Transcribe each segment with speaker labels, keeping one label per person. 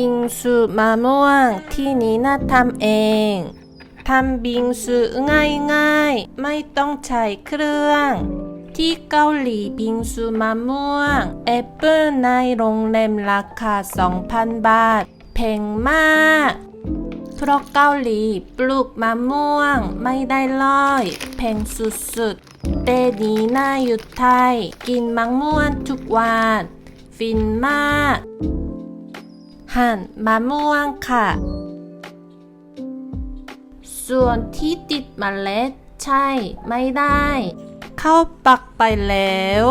Speaker 1: บิงซูมะม่วงที่นี้น่าทำเองทำบิงซูง่ายๆ ไม่ต้องใช้เครื่อง ที่เกาหลีบิงซูมะม่วงแอปเปิลในโรงแรมราคา 2,000 บาทแพงมากเพราะเกาหลีปลูกมะม่วงไม่ได้เลยแพงสุดๆ แต่ดีน่าอยู่ไทย กินมะม่วงทุกวันฟินมาก หั่นมะม่วงค่ะ ส่วนที่ติดมเมล็ดใช่ไม่ได้ เข้าปักไปแล้ว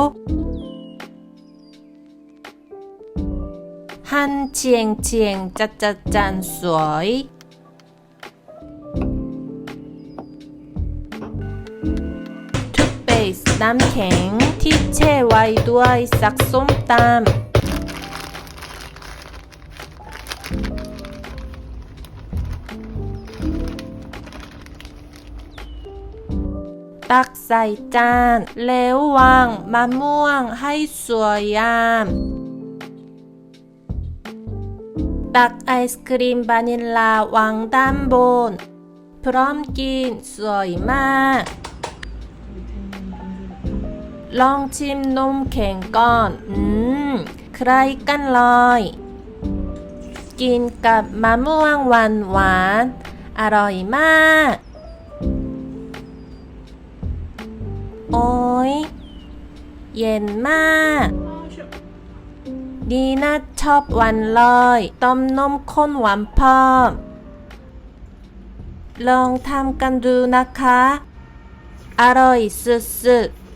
Speaker 1: หันเฉียงเฉียงจัดจัดจานสวยทุกเบสน้ำแข็งที่แช่ไว้ด้วยสักส้มตำ ตักใส่จาน แล้ววางมะม่วงให้สวยงาม ตักไอศครีมวานิลลาวางด้านบน พร้อมกินสวยมาก ลองชิมนมแข็งก่อน อืม ใครกันเลยกินกับมะม่วงหวานหวาน อร่อยมาก โอ้ย เย็นมาก ดีนะชอบวันลอยต้มนมข้นหวานพิ่มลองทำกันดูนะคะ อร่อยสุดๆ